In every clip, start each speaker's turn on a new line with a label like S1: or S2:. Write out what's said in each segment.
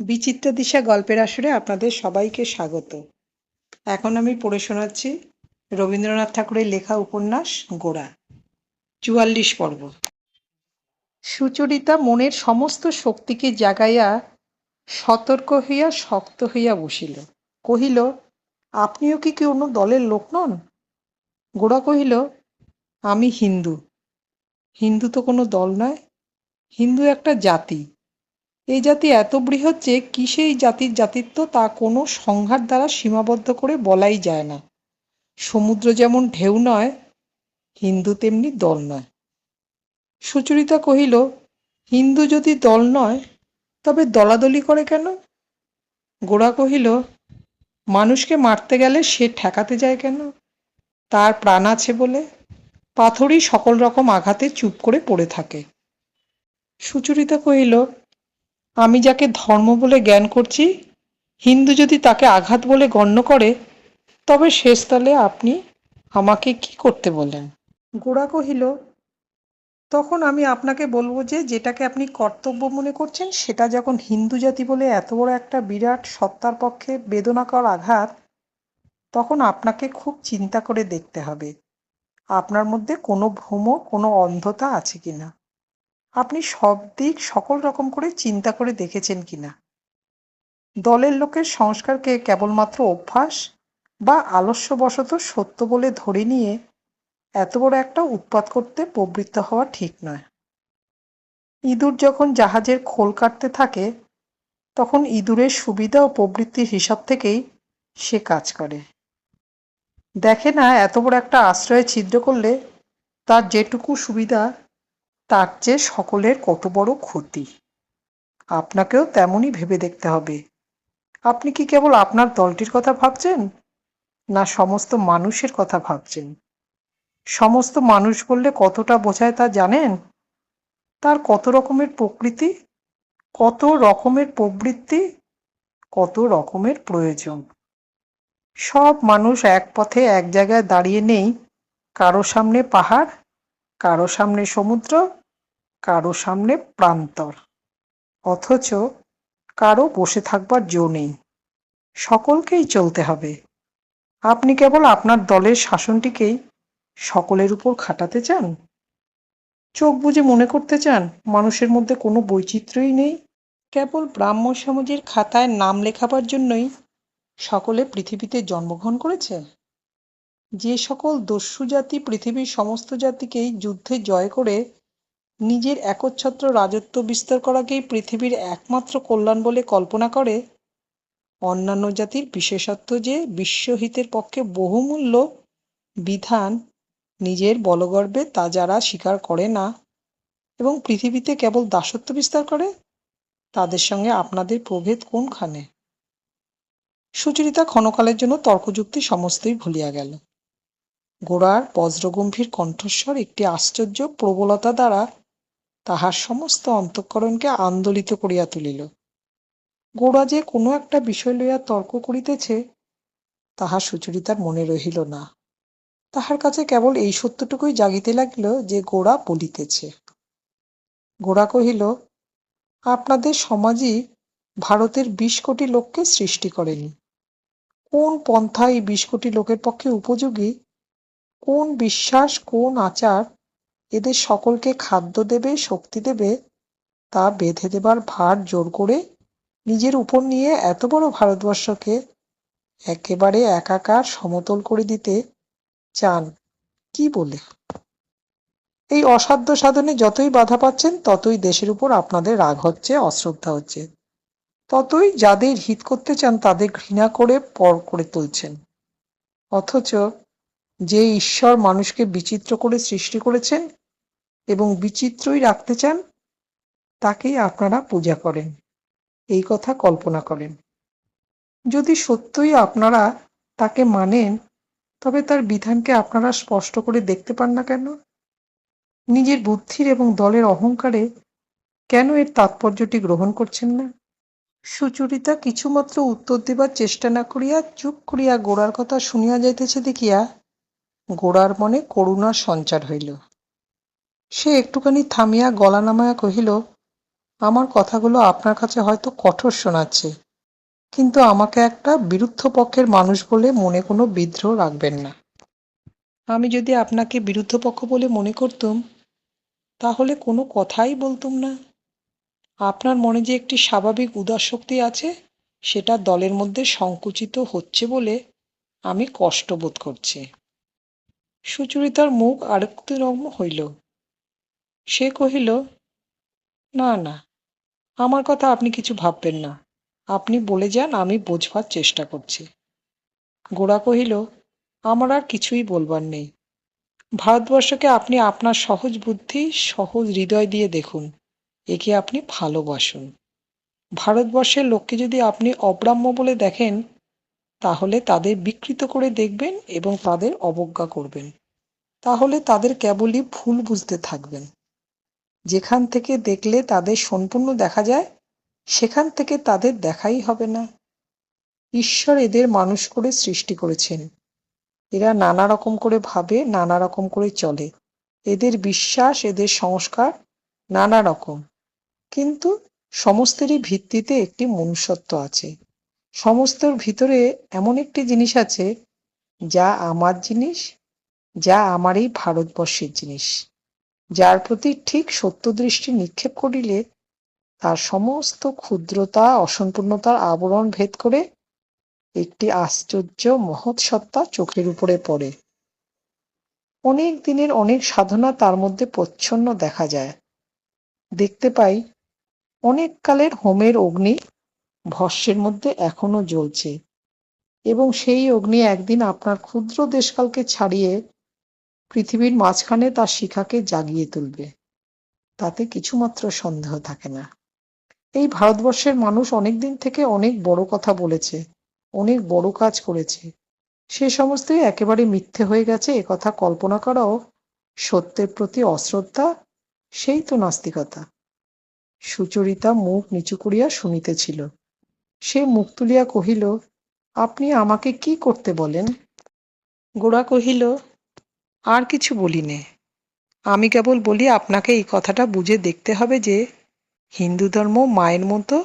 S1: বিচিত্র দিশা গল্পের আসরে আপনাদের সবাইকে স্বাগত। এখন আমি পড়ে শোনাচ্ছি রবীন্দ্রনাথ ঠাকুরের লেখা উপন্যাস গোড়া, চুয়াল্লিশ পর্ব। সুচরিতা মনের সমস্ত শক্তিকে জাগাইয়া সতর্ক হইয়া শক্ত হইয়া বসিল। কহিল, আপনিও কি কোনো দলের লোক নন? গোড়া কহিল, আমি হিন্দু। হিন্দু তো কোনো দল নয়। হিন্দু একটা জাতি। এই জাতি এত বৃহৎ যে কিসে এই জাতির জাতিত্ব তা কোনো সংঘাত দ্বারা সীমাবদ্ধ করে বলাই যায় না। সমুদ্র যেমন ঢেউ নয়, হিন্দু তেমনি দল নয়। সুচরিতা কহিল, হিন্দু যদি দল নয়, তবে দলাদলি করে কেন? গোড়া কহিল, মানুষকে মারতে গেলে সে ঠেকাতে যায় কেন? তার প্রাণ আছে বলে পাথরই সকল রকম আঘাতে চুপ করে পড়ে থাকে। সুচরিতা কহিল আমি যাকে ধর্ম বলে জ্ঞান করছি, হিন্দু যদি তাকে আঘাত বলে গণ্য করে, তবে শেষতলে আপনি আমাকে কি করতে বলেন গোড়া কহিল, তখন আমি আপনাকে বলব যে, যেটাকে আপনি কর্তব্য মনে করছেন, সেটা যখন হিন্দু জাতি বলে এত বড় একটা বিরাট সত্তার পক্ষে বেদনাকর আঘাত, তখন আপনাকে খুব চিন্তা করে দেখতে হবে। আপনার মধ্যে কোনো ভ্রম, কোনো অন্ধতা আছে কিনা? আপনি সব দিক সকল রকম করে চিন্তা করে দেখেছেন কিনা? দলের লোকের সংস্কারকে কেবলমাত্র অভ্যাস বা আলস্যবশত সত্য বলে ধরে নিয়ে এত বড় একটা উৎপাত করতে প্রবৃত্ত হওয়া ঠিক নয়। ইঁদুর যখন জাহাজের খোল কাটতে থাকে, তখন ইঁদুরের সুবিধা ও প্রবৃত্তির হিসাব থেকেই সে কাজ করে। দেখে না, এত বড় একটা আশ্রয়ে ছিদ্র করলে তার যেটুকু সুবিধা তার চেয়ে সকলের কত বড় ক্ষতি। আপনাকেও তেমনই ভেবে দেখতে হবে। আপনি কি কেবল আপনার দলটির কথা ভাবছেন? না সমস্ত মানুষের কথা ভাবছেন? সমস্ত মানুষ বললে কতটা বোঝায় তা জানেন? তার কত রকমের প্রকৃতি, কত রকমের প্রবৃত্তি, কত রকমের প্রয়োজন। সব মানুষ এক পথে এক জায়গায় দাঁড়িয়ে নেই। কারও সামনে পাহাড়, কারও সামনে সমুদ্র কারও সামনে প্রান্তর, অথচ কারও বসে থাকবার জো নেই। সকলকেই চলতে হবে। আপনি কেবল আপনার দলের শাসনটিকেই সকলের উপর খাটাতে চান? চোখ বুঝে মনে করতে চান, মানুষের মধ্যে কোনো বৈচিত্র্যই নেই? কেবল ব্রাহ্ম সমাজের খাতায় নাম লেখাবার জন্যই সকলে পৃথিবীতে জন্মগ্রহণ করেছে? যে সকল দস্যু জাতি পৃথিবীর সমস্ত জাতিকেই যুদ্ধে জয় করে নিজের একচ্ছত্র রাজত্ব বিস্তার করাকেই পৃথিবীর একমাত্র কল্যাণ বলে কল্পনা করে। অন্যান্য জাতির বিশেষত্ব যে বিশ্বহিতের পক্ষে বহুমূল্য বিধান নিজের বলগর্বে তা যারা স্বীকার করে না এবং পৃথিবীতে কেবল দাসত্ব বিস্তার করে, তাদের সঙ্গে আপনাদের প্রভেদ কোনখানে? সুচরিতা ক্ষণকালের জন্য তর্কযুক্তি সমস্তই ভুলিয়া গেল। গোড়ার বজ্রগম্ভীর কণ্ঠস্বর একটি আশ্চর্য প্রবলতা দ্বারা তাহার সমস্ত অন্তঃকরণকে আন্দোলিত করিয়া তুলিল। গোড়া যে কোনো একটা বিষয় লইয়া তর্ক করিতেছে, তাহা সুচরিতার মনে রহিল না। তাহার কাছে কেবল এই সত্যটুকুই জাগিতে লাগিল যে গোড়া বলিতেছে। গোড়া কহিল, আপনাদের সমাজই ভারতের বিশ কোটি লোককে সৃষ্টি করেনি। কোন পন্থা এই বিশ কোটি লোকের পক্ষে উপযোগী? কোন বিশ্বাস, কোন আচার এদের সকলকে খাদ্য দেবে, শক্তি দেবে, তা বেঁধে দেবার ভার জোর করে নিজের উপর নিয়ে এত বড় ভারতবর্ষকে একেবারে একাকার সমতল করে দিতে চান। কি বলে? এই অসাধ্য সাধনে যতই বাধা পাচ্ছেন, ততই দেশের উপর আপনাদের রাগ হচ্ছে, অশ্রদ্ধা হচ্ছে। ততই যাদের হিত করতে চান, তাদের ঘৃণা করে পর করে তুলছেন। অথচ যে ঈশ্বর মানুষকে বিচিত্র করে সৃষ্টি করেছেন এবং বিচিত্রই রাখতে চান, তাকেই আপনারা পূজা করেন। এই কথা কল্পনা করেন। যদি সত্যই আপনারা তাকে মানেন, তবে তার বিধানকে আপনারা স্পষ্ট করে দেখতে পান না কেন? নিজের বুদ্ধির এবং দলের অহংকারে কেন এর তাৎপর্যটি গ্রহণ করছেন না? সুচরিতা কিছুমাত্র উত্তর দিবার চেষ্টা না করিয়া চুপ করিয়া গোড়ার কথা শুনিয়া যাইতেছে দেখিয়া গোড়ার মনে করুণার সঞ্চার হইল। সে একটুখানি থামিয়া গলা নামায়া কহিল, আমার কথাগুলো আপনার কাছে হয়তো কঠোর শোনাচ্ছে, কিন্তু আমাকে একটা বিরুদ্ধ পক্ষের মানুষ বলে মনে কোনো বিদ্রোহ রাখবেন না। আমি যদি আপনাকে বিরুদ্ধ পক্ষ বলে মনে করতুম, তাহলে কোনো কথাই বলতুম না। আপনার মনে যে একটি স্বাভাবিক উদারশক্তি আছে, সেটা দলের মধ্যে সংকুচিত হচ্ছে বলে আমি কষ্ট বোধ করছি। সুচরিতার মুখ আরেকটু রম্য হইল। সে কহিল, না না, আমার কথা আপনি কিছু ভাববেন না। আপনি বলে যান, আমি বোঝবার চেষ্টা করছি। গোড়া কহিল, আমার আর কিছুই বলবার নেই। ভারতবর্ষকে আপনি আপনার সহজ বুদ্ধি, সহজ হৃদয় দিয়ে দেখুন, একে আপনি ভালোবাসুন। ভারতবর্ষের লোককে যদি আপনি অব্রাহ্ম বলে দেখেন তাহলে তাদের বিকৃত করে দেখবেন এবং তাদের অবজ্ঞা করবেন। তাহলে তাদের কেবলই ভুল বুঝতে থাকবেন। যেখান থেকে দেখলে তাদের সম্পূর্ণ দেখা যায়, সেখান থেকে তাদের দেখাই হবে না। ঈশ্বর এদের মানুষ করে সৃষ্টি করেছেন। এরা নানা রকম করে ভাবে, নানা রকম করে চলে। এদের বিশ্বাস, এদের সংস্কার নানা রকম। কিন্তু সমস্তেরই ভিত্তিতে একটি মনুষ্যত্ব আছে। সমস্তর ভিতরে এমন একটি জিনিস আছে যা আমার জিনিস, যা আমার এই ভারতবর্ষের জিনিস। যার প্রতি ঠিক সত্য দৃষ্টি নিক্ষেপ করিলে তার সমস্ত ক্ষুদ্রতা, অসম্পূর্ণতার আবরণ ভেদ করে একটি আশ্চর্য মহৎ সত্তা চোখের উপরে পড়ে। অনেক দিনের অনেক সাধনা তার মধ্যে প্রচ্ছন্ন দেখা যায়। দেখতে পাই, অনেক কালের হোমের অগ্নি ভস্যের মধ্যে এখনও জ্বলছে। এবং সেই অগ্নি একদিন আপনার ক্ষুদ্র দেশকালকে ছাড়িয়ে পৃথিবীর মাঝখানে তার শিখাকে জাগিয়ে তুলবে। তাতে কিছুমাত্র সন্দেহ থাকে না। এই ভারতবর্ষের মানুষ অনেক দিন থেকে অনেক বড় কথা বলেছে, অনেক বড় কাজ করেছে। সে সমস্তই একেবারে মিথ্যে হয়ে গেছে একথা কল্পনা করাও সত্যের প্রতি অশ্রদ্ধা, সেই তো নাস্তিকতা। সুচরিতা মুখ নিচু করিয়া শুনিতেছিল। সে মুখ তুলিয়া কহিল, আপনি আমাকে কি করতে বলেন? গোড়া কহিল, আর কিছু বলি নে আমি কেবল বলি, আপনাকে এই কথাটা বুঝে দেখতে হবে যে হিন্দু ধর্ম মায়ের মতো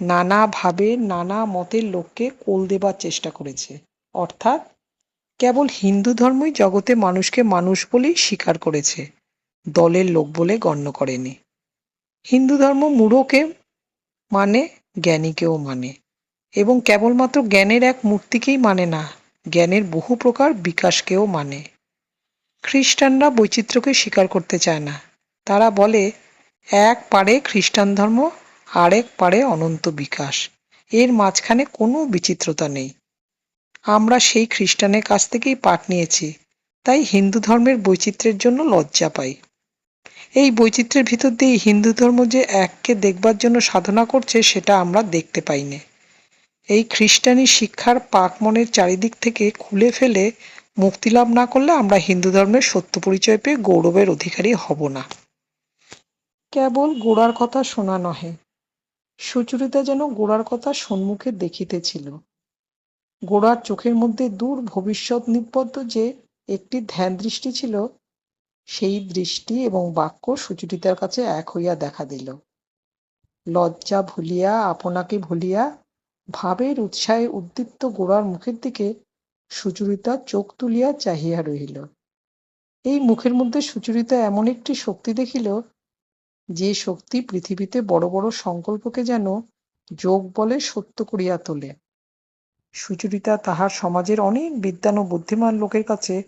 S1: নানা ভাবে, নানা মতের লোককে কোল দেবার চেষ্টা করেছে। অর্থাৎ কেবল হিন্দু ধর্মই জগতে মানুষকে মানুষ বলেই স্বীকার করেছে, দলের লোক বলে গণ্য করেনি। হিন্দু ধর্ম মূঢ়কে মানে জ্ঞানীকেও মানে। এবং কেবলমাত্র জ্ঞানের এক মূর্তিকেই মানে না, জ্ঞানের বহু প্রকার বিকাশকেও মানে। খ্রিস্টানরা বৈচিত্র্যকে স্বীকার করতে চায় না। তারা বলে, এক পারে খ্রিস্টান ধর্ম, আরেক পারে অনন্ত বিকাশ। এর মাঝখানে কোনো বিচিত্রতা নেই। আমরা সেই খ্রিস্টানের কাছ থেকেই পাঠ নিয়েছি, তাই হিন্দু ধর্মের বৈচিত্র্যের জন্য লজ্জা পাই। এই বৈচিত্র্যের ভিতর দিয়ে হিন্দু ধর্ম যে এককে দেখবার জন্য সাধনা করছে, সেটা আমরা দেখতে পাইনি। এই খ্রিস্টানি শিক্ষার পাক মনের চারিদিক থেকে খুলে ফেলে মুক্তিলাভ না করলে আমরা হিন্দু ধর্মের সত্য পরিচয় পেয়ে গৌরবের অধিকারী হব না। কেবল গোড়ার কথা শোনা নহে, সুচরিতা যেন গোড়ার কথা সম্মুখে দেখিতেছিল। গোড়ার চোখের মধ্যে দূর ভবিষ্যৎ নিবদ্ধ যে একটি ধ্যান দৃষ্টি ছিল সেই দৃষ্টি এবং বাক্য সুচরিতার কাছে এক হইয়া দেখা দিল। লজ্জা ভুলিয়া, আপনাকে ভুলিয়া, ভাবের উৎসাহে উদ্দীপ্ত গোড়ার মুখের দিকে সুচরিতা চোখ তুলিয়া চাহিয়া রহিল। এই মুখের মধ্যে সুচরিতা এমন একটি শক্তি দেখিল, যে শক্তি পৃথিবীতে বড় বড় সংকল্পকে যেন যোগ বলে সত্য করিয়া তোলে। সুচরিতা তাহার সমাজের অনেক বিদ্যান ও বুদ্ধিমান লোকের কাছে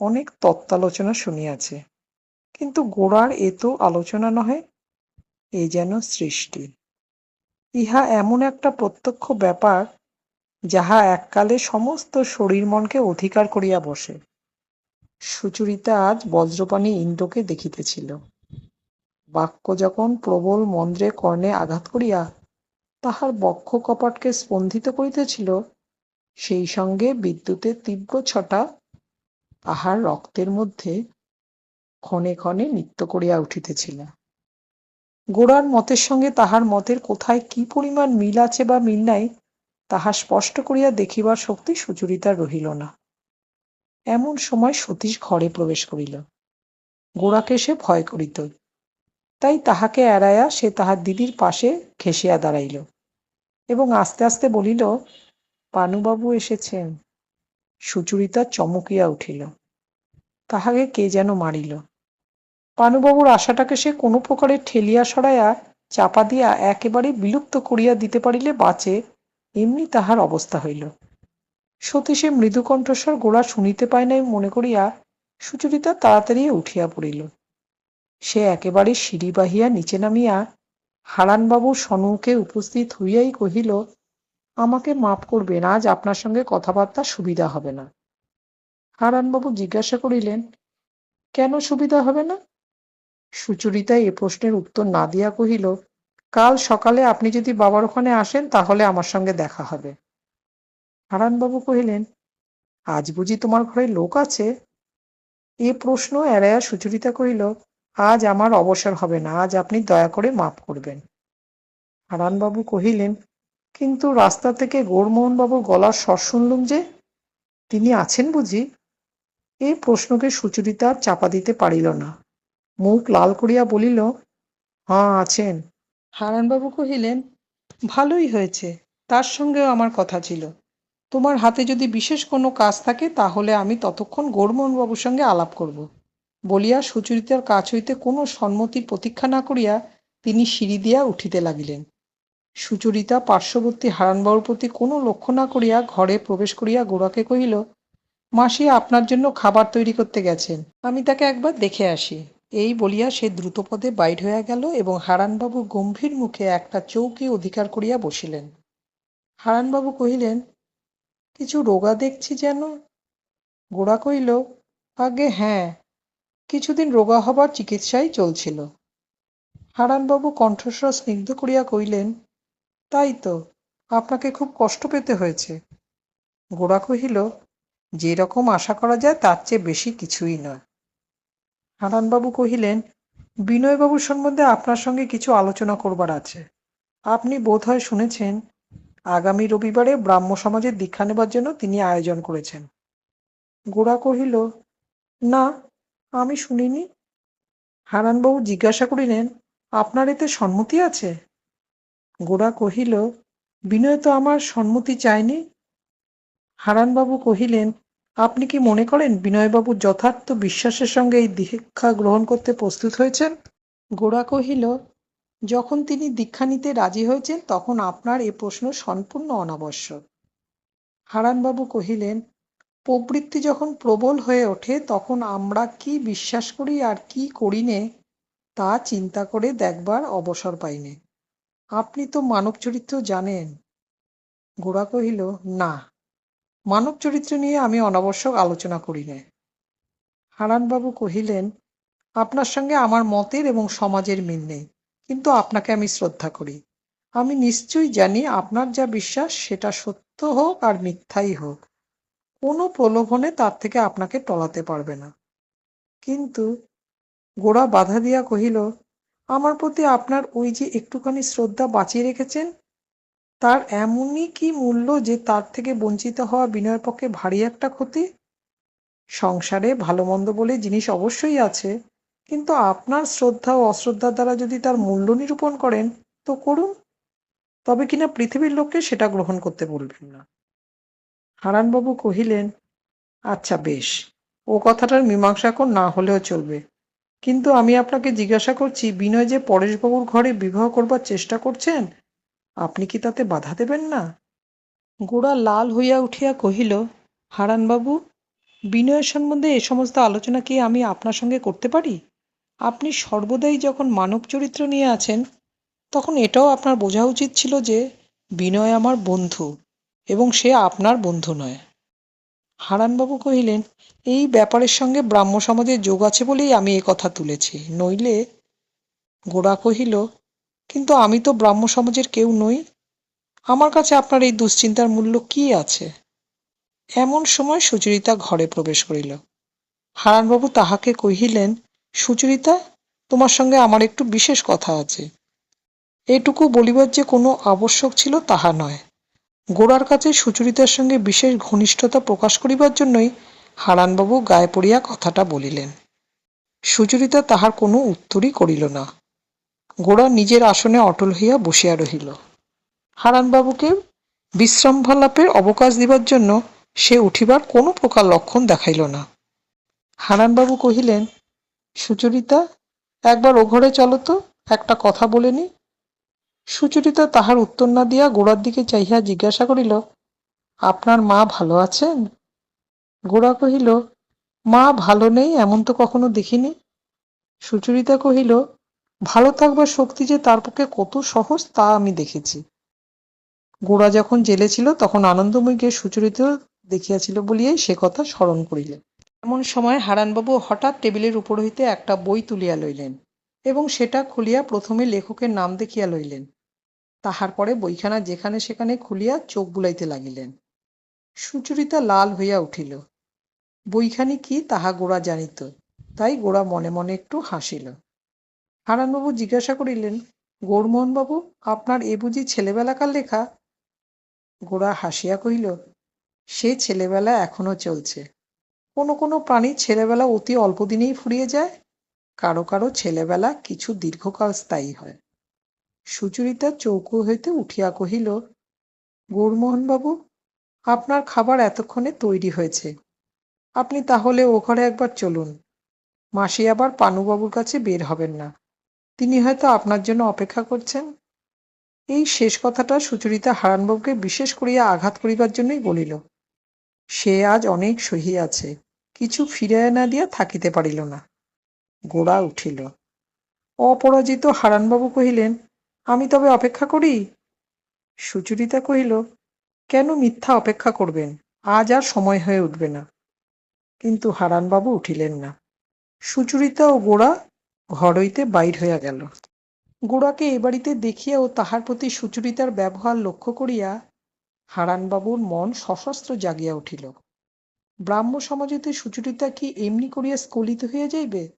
S1: অনেক তত্ত্বালোচনা শুনিয়াছে, কিন্তু গোড়ার এ তো আলোচনা নহে, এ যেন সৃষ্টি। ইহা এমন একটা প্রত্যক্ষ ব্যাপার, যাহা এককালে সমস্ত শরীর মনকে অধিকার করিয়া বসে। সুচরিতা আজ বজ্রপাণি ইন্দ্রকে দেখিতেছিল। বাক্য যখন প্রবল মন্দ্রে কর্ণে আঘাত করিয়া তাহার বক্ষ কপাটকে স্পন্দিত করিতেছিল, সেই সঙ্গে বিদ্যুতের তীব্র ছটা তাহার রক্তের মধ্যে ক্ষণে ক্ষণে নৃত্য করিয়া উঠিতেছিল। গোড়ার মতের সঙ্গে তাহার মতের কোথায় কি পরিমাণ মিল আছে বা মিল নাই, তাহা স্পষ্ট করিয়া দেখিবার শক্তি সুচরিতার রহিল না। এমন সময় সতীশ ঘরে প্রবেশ করিল। গোড়াকে সে ভয় করিত। তাই তাহাকে এড়াইয়া সে তাহার দিদির পাশে ঘেঁষিয়া দাঁড়াইল এবং আস্তে আস্তে বলিল, পানুবাবু এসেছেন। সুচরিতা চমকিয়া উঠিল। তাহাকে কে যেন মারিল। পানুবাবুর আশাটাকে সে কোনো প্রকারে ঠেলিয়া সরাইয়া চাপা দিয়া একেবারে বিলুপ্ত করিয়া দিতে পারিলে বাঁচে, এমনি তাহার অবস্থা হইল। সতী সে মৃদু কণ্ঠস্বর গোড়া শুনিতে পায় নাই মনে করিয়া সুচরিতা তাড়াতাড়ি উঠিয়া পড়িল। সে একেবারে সিঁড়ি বাহিয়া নিচে নামিয়া হারানবাবুর সম্মুখে উপস্থিত হইয়াই কহিল আমাকে মাপ করবেন, আজ আপনার সঙ্গে কথাবার্তা সুবিধা হবে না। হারানবাবু জিজ্ঞাসা করিলেন, কেন সুবিধা হবে না? সুচরিতা এ প্রশ্নের উত্তর না দিয়া কহিল, কাল সকালে আপনি যদি বাবার ওখানে আসেন, তাহলে আমার সঙ্গে দেখা হবে। হারানবাবু কহিলেন, আজ বুঝি তোমার ঘরে লোক আছে? এ প্রশ্ন এড়াইয়া সুচরিতা কহিল, আজ আমার অবসর হবে না, আজ আপনি দয়া করে মাফ করবেন। হারানবাবু কহিলেন কিন্তু রাস্তা থেকে গৌরমোহনবাবুর গলার স্বর শুনলুম যে, তিনি আছেন বুঝি? এই প্রশ্নকে সুচরিতা চাপা দিতে পারিল না। মুখ লাল করিয়া বলিল হ্যাঁ আছেন। হারানবাবু কহিলেন, ভালোই হয়েছে, তার সঙ্গেও আমার কথা ছিল। তোমার হাতে যদি বিশেষ কোনো কাজ থাকে, তাহলে আমি ততক্ষণ গৌরমোহনবাবুর সঙ্গে আলাপ করব। বলিয়া সুচরিতার কাছ হইতে কোনো সম্মতির প্রতীক্ষা না করিয়া তিনি সিঁড়ি দিয়া উঠিতে লাগিলেন। সুচরিতা পার্শ্ববর্তী হারানবাবুর প্রতি কোনো লক্ষ্য না করিয়া ঘরে প্রবেশ করিয়া গোড়াকে কহিল, মাসি আপনার জন্য খাবার তৈরি করতে গেছেন। আমি তাকে একবার দেখে আসি। এই বলিয়া সে দ্রুতপদে বাইর হইয়া গেল এবং হারানবাবু গম্ভীর মুখে একটা চৌকি অধিকার করিয়া বসিলেন। হারানবাবু কহিলেন, কিছু রোগা দেখছি যেন? গোড়া কহিল, আগে হ্যাঁ কিছুদিন রোগা হবার চিকিৎসাই চলছিল। হারানবাবু কণ্ঠস্বর স্নিগ্ধ করিয়া কহিলেন তাই তো, আপনাকে খুব কষ্ট পেতে হয়েছে। গোড়া কহিল যে রকম আশা করা যায় তার চেয়ে বেশি কিছুই নয়। হারানবাবু কহিলেন, বিনয়বাবুর সম্বন্ধে আপনার সঙ্গে কিছু আলোচনা করবার আছে। আপনি বোধহয় শুনেছেন, আগামী রবিবারে ব্রাহ্ম সমাজের দীক্ষা নেবার জন্য তিনি আয়োজন করেছেন। গোড়া কহিল, না, আমি শুনিনি। হারানবাবু জিজ্ঞাসা করিলেন, আপনার এতে সম্মতি আছে? গোড়া কহিল, বিনয় তো আমার সম্মতি চায়নি। হারানবাবু কহিলেন, আপনি কি মনে করেন বিনয়বাবু যথার্থ বিশ্বাসের সঙ্গে এই দীক্ষা গ্রহণ করতে প্রস্তুত হয়েছেন? গোড়া কহিল, যখন তিনি দীক্ষা নিতে রাজি হয়েছেন, তখন আপনার এ প্রশ্ন সম্পূর্ণ অনাবশ্যক। হারানবাবু কহিলেন, প্রবৃত্তি যখন প্রবল হয়ে ওঠে, তখন আমরা কি বিশ্বাস করি আর কি করি নে, তা চিন্তা করে দেখবার অবসর পাইনে আপনি তো মানব চরিত্র জানেন। গোড়া কহিল, না, মানব চরিত্র নিয়ে আমি অনাবশ্যক আলোচনা করি না হারানবাবু কহিলেন, আপনার সঙ্গে আমার মতের এবং সমাজের মিল নেই, কিন্তু আপনাকে আমি শ্রদ্ধা করি। আমি নিশ্চয়ই জানি আপনার যা বিশ্বাস, সেটা সত্য হোক আর মিথ্যাই হোক। কোনো প্রলোভনে তার থেকে আপনাকে টলাতে পারবে না। কিন্তু গোড়া বাধা দিয়া কহিল আমার প্রতি আপনার ওই যে একটুখানি শ্রদ্ধা বাঁচিয়ে রেখেছেন, তার এমনই কি মূল্য যে তার থেকে বঞ্চিত হওয়া বিনয়ের পক্ষে ভারী একটা ক্ষতি? সংসারে ভালো মন্দ বলে জিনিস অবশ্যই আছে, কিন্তু আপনার শ্রদ্ধা ও অশ্রদ্ধার দ্বারা যদি তার মূল্য নিরূপণ করেন, তো করুন। তবে কিনা পৃথিবীর লোককে সেটা গ্রহণ করতে বলবেন না। হারানবাবু কহিলেন আচ্ছা বেশ, ও কথাটার মীমাংসা এখন না হলেও চলবে। কিন্তু আমি আপনাকে জিজ্ঞাসা করছি, বিনয় যে পরেশবাবুর ঘরে বিবাহ করবার চেষ্টা করছেন, আপনি কি তাতে বাধা দেবেন না? গোড়া লাল হইয়া উঠিয়া কহিল, হারানবাবু, বিনয়ের সম্বন্ধে এ সমস্ত আলোচনা কি আমি আপনার সঙ্গে করতে পারি? আপনি সর্বদাই যখন মানব চরিত্র নিয়ে আছেন, তখন এটাও আপনার বোঝা উচিত ছিল যে বিনয় আমার বন্ধু এবং সে আপনার বন্ধু নয়। হারানবাবু কহিলেন, এই ব্যাপারের সঙ্গে ব্রাহ্ম সমাজের যোগ আছে বলেই আমি এ কথা তুলেছি। নইলে? গোড়া কহিল, কিন্তু আমি তো ব্রাহ্ম সমাজের কেউ নই। আমার কাছে আপনার এই দুশ্চিন্তার মূল্য কি আছে? এমন সময় সুচরিতা ঘরে প্রবেশ করিল। হারানবাবু তাহাকে কহিলেন, সুচরিতা, তোমার সঙ্গে আমার একটু বিশেষ কথা আছে। এটুকু বলিবার যে কোনো আবশ্যক ছিল তাহা নয়। গোড়ার কাছে সুচরিতার সঙ্গে বিশেষ ঘনিষ্ঠতা প্রকাশ করিবার জন্যই হারানবাবু গায়ে পড়িয়া কথাটা বলিলেন। সুচরিতা তাহার কোনো উত্তরই করিল না। গোড়া নিজের আসনে অটল হইয়া বসিয়া রহিল। হারানবাবুকে বিশ্রামভালাপের অবকাশ দিবার জন্য সে উঠিবার কোনো প্রকার লক্ষণ দেখাইল না। হারানবাবু কহিলেন, সুচরিতা, একবার ও ঘরে চলো তো, একটা কথা বলে নি। সুচরিতা তাহার উত্তর না দিয়া গোড়ার দিকে চাহিয়া জিজ্ঞাসা করিল, আপনার মা ভালো আছেন? গোড়া কহিল, মা ভালো নেই, এমন তো কখনো দেখিনি। সুচরিতা কহিল, ভালো থাকবার শক্তি যে তার পক্ষে কত সহজ, তা আমি দেখেছি। গোড়া যখন জেলে ছিল, তখন আনন্দময়ীকে সুচরিতা দেখিয়াছিল বলিয়াই সে কথা স্মরণ করিলেন। এমন সময় হারানবাবু হঠাৎ টেবিলের উপর হইতে একটা বই তুলিয়া লইলেন এবং সেটা খুলিয়া প্রথমে লেখকের নাম দেখিয়া লইলেন। তাহার পরে বইখানা যেখানে সেখানে খুলিয়া চোখ বুলাইতে লাগিলেন। সুচরিতা লাল হইয়া উঠিল। বইখানি কি তাহা গোড়া জানিত, তাই গোড়া মনে মনে একটু হাসিল। হারানবাবু জিজ্ঞাসা করিলেন, গৌরমোহনবাবু, আপনার এ বুঝি ছেলেবেলাকার লেখা? গোড়া হাসিয়া কহিল, সে ছেলেবেলা এখনও চলছে। কোনো কোনো প্রাণী ছেলেবেলা অতি অল্প দিনেই ফুরিয়ে যায়। কারও কারও ছেলেবেলা কিছু দীর্ঘকাল স্থায়ী হয়। সুচরিতা চৌকো হইতে উঠিয়া কহিল, গৌরমোহনবাবু, আপনার খাবার এতক্ষণে তৈরি হয়েছে। আপনি তাহলে ও ঘরে একবার চলুন। মাসি আবার পানুবাবুর কাছে বের হবেন না। তিনি হয়তো আপনার জন্য অপেক্ষা করছেন এই শেষ কথাটা সুচরিতা হারানবাবুকে বিশেষ করিয়া আঘাত করিবার জন্যই বলিল। সে আজ অনেক সহিয়াছে কিছু ফিরাইয়া না দিয়া থাকিতে পারিল না। গোড়া উঠিল। অপরাজিত হারানবাবু কহিলেন আমি তবে অপেক্ষা করি? সুচরিতা কহিল, কেন মিথ্যা অপেক্ষা করবেন? আজ আর সময় হয়ে উঠবে না। কিন্তু হারানবাবু উঠিলেন না। সুচরিতা ও গোড়া ঘর হইতে বাইর হইয়া গেল। গোড়াকে এ বাড়িতে দেখিয়া ও তাহার প্রতি সুচরিতার ব্যবহার লক্ষ্য করিয়া হারানবাবুর মন সশস্ত্র জাগিয়া উঠিল। ব্রাহ্ম সমাজেতে সুচরিতা কি এমনি করিয়া স্খলিত হইয়া যাইবে?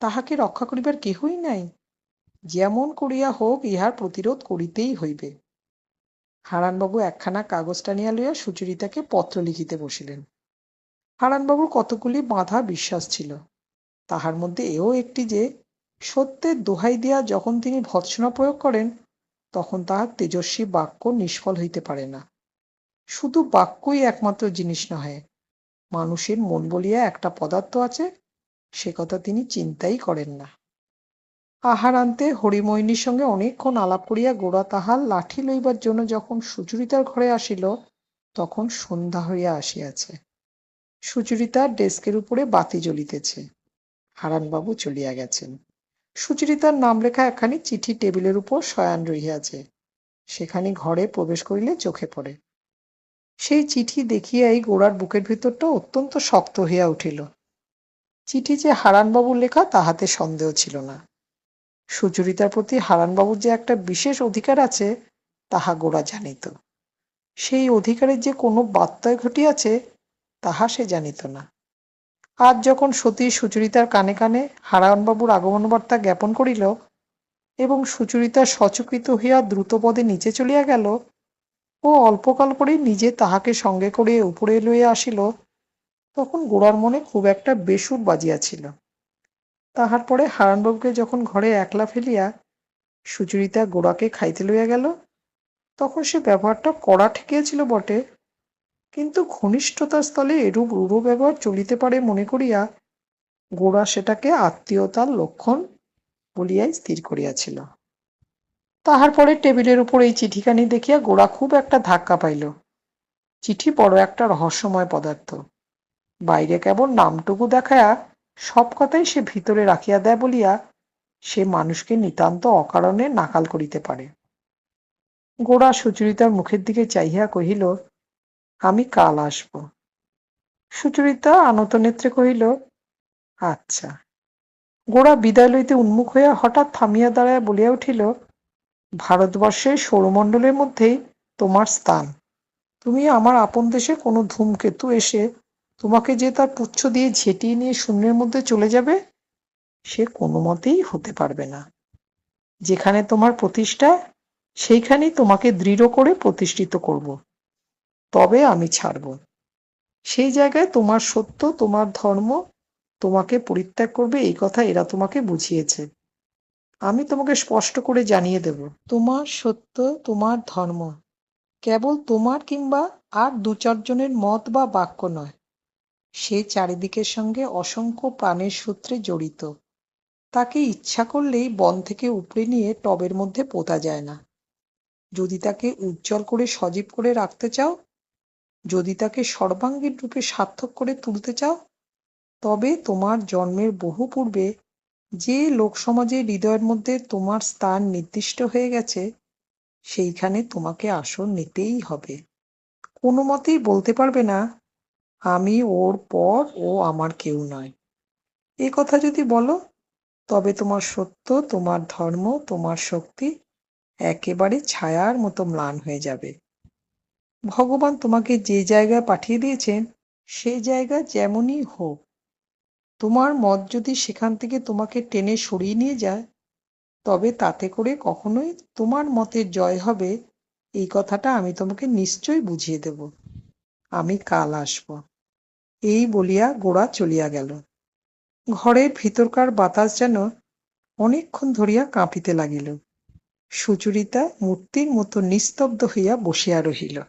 S1: তাহাকে রক্ষা করিবার কেহই নাই। যেমন করিয়া হোক, ইহার প্রতিরোধ করিতেই হইবে। হারানবাবু একখানা কাগজ টানিয়া লইয়া সুচরিতাকে পত্র লিখিতে বসিলেন। হারানবাবুর কতগুলি বাঁধা বিশ্বাস ছিল। তাহার মধ্যে এও একটি যে, সত্যের দোহাই দিয়া যখন তিনি ভৎসনা প্রয়োগ করেন, তখন তাহার তেজস্বী বাক্য নিষ্ফল হইতে পারে না। শুধু বাক্যই একমাত্র জিনিস নহে, মানুষের মন বলিয়া একটা পদার্থ আছে, সে কথা তিনি চিন্তাই করেন না। আহারান্তে হরিমোহিনীর সঙ্গে অনেকক্ষণ আলাপ করিয়া গোড়া তাহার লাঠি লইবার জন্য যখন সুচরিতার ঘরে আসিল, তখন সন্ধ্যা হইয়া আসিয়াছে। সুচরিতার ডেস্কের উপরে বাতি জ্বলিতেছে। হারানবাবু চলিয়া গেছেন। সুচরিতার নাম লেখা একখানি চিঠি টেবিলের উপর শয়ান রহিয়াছে। সেখানে ঘরে প্রবেশ করিলে চোখে পড়ে। সেই চিঠি দেখিয়াই গোড়ার বুকের ভিতরটা অত্যন্ত শক্ত হইয়া উঠিল। চিঠি যে হারানবাবুর লেখা, তাহাতে সন্দেহ ছিল না। সুচরিতার প্রতি হারানবাবুর যে একটা বিশেষ অধিকার আছে, তাহা গোড়া জানিত। সেই অধিকারের যে কোনো বার্তায় ঘটিয়াছে, তাহা সে জানিত না। আজ যখন সতী সুচরিতার কানে কানে হারানবাবুর আগমন বার্তা জ্ঞাপন করিল এবং সুচরিতা সচকিত হইয়া দ্রুতপদে নিচে চলিয়া গেল, ও অল্পকাল পরেই নিজে তাহাকে সঙ্গে করে উপরে লইয়া আসিল, তখন গোড়ার মনে খুব একটা বেসুর বাজিয়াছিল। তাহার পরে হারানবাবুকে যখন ঘরে একলা ফেলিয়া সুচরিতা গোড়াকে খাইতে লইয়া গেল, তখন সে ব্যবহারটা কড়া ঠেকিয়াছিল বটে। কিন্তু ঘনিষ্ঠতার স্থলে এরূপ রূঢ় ব্যবহার চলিতে পারে মনে করিয়া গোড়া সেটাকে আত্মীয়তার লক্ষণ বলিয়াই স্থির করিয়াছিল। তাহার পরে টেবিলের উপর এই চিঠিখানি দেখিয়া গোড়া খুব একটা ধাক্কা পাইল। চিঠি বড় একটা রহস্যময় পদার্থ। বাইরে কেবল নামটুকু দেখায়া সব কথাই সে ভিতরে রাখিয়া দেয় বলিয়া সে মানুষকে নিতান্ত অকারণে নাকাল করিতে পারে। গোড়া সুচরিতার মুখের দিকে চাহিয়া কহিল, আমি কাল আসব। সুচরিতা আনত নেত্রে কহিল আচ্ছা। গোড়া বিদায় লইতে উন্মুখ হইয়া হঠাৎ থামিয়া দাঁড়ায় বলিয়া উঠিল, ভারতবর্ষের সৌরমণ্ডলের মধ্যেই তোমার স্থান। তুমি আমার আপন দেশে কোনো ধূমকেতু এসে তোমাকে যে তার পুচ্ছ দিয়ে ঝেঁটিয়ে নিয়ে শূন্যের মধ্যে চলে যাবে, সে কোনো মতেই হতে পারবে না। যেখানে তোমার প্রতিষ্ঠা, সেইখানেই তোমাকে দৃঢ় করে প্রতিষ্ঠিত করব। তবে আমি ছাড়ব। সেই জায়গায় তোমার সত্য, তোমার ধর্ম তোমাকে পরিত্যাগ করবে, এই কথা এরা তোমাকে বুঝিয়েছে। আমি তোমাকে স্পষ্ট করে জানিয়ে দেব। তোমার সত্য, তোমার ধর্ম কেবল তোমার কিংবা আর দু চারজনের মত বা বাক্য নয়। সে চারিদিকের সঙ্গে অসংখ্য প্রাণের সূত্রে জড়িত। তাকে ইচ্ছা করলেই বন থেকে উপড়ে নিয়ে টবের মধ্যে পোতা যায় না। যদি তাকে উজ্জ্বল করে সজীব করে রাখতে চাও, যদি তাকে সর্বাঙ্গীন রূপে সার্থক করে তুলতে চাও, তবে তোমার জন্মের বহু পূর্বে যে লোকসমাজের হৃদয়ের মধ্যে তোমার স্থান নির্দিষ্ট হয়ে গেছে, সেইখানে তোমাকে আসন নিতেই হবে। কোনো মতেই বলতে পারবে না আমি ওর পর ও আমার কেউ নয়। এ কথা যদি বলো, তবে তোমার সত্য, তোমার ধর্ম, তোমার শক্তি একেবারে ছায়ার মতো ম্লান হয়ে যাবে। ভগবান তোমাকে যে জায়গায় পাঠিয়ে দিয়েছেন সে জায়গা যেমনই হোক, তোমার মত যদি সেখান থেকে তোমাকে টেনে সরিয়ে নিয়ে যায়, তবে তাতে করে কখনোই তোমার মতের জয় হবে, এই কথাটা আমি তোমাকে নিশ্চয়ই বুঝিয়ে দেব। আমি কাল আসব। এই বলিয়া গোড়া চলিয়া গেল। ঘরের ভিতরকার বাতাস যেন অনেকক্ষণ ধরিয়া কাঁপিতে লাগিল। সুচরিতা মূর্তির মতো নিস্তব্ধ হইয়া বসিয়া রহিল।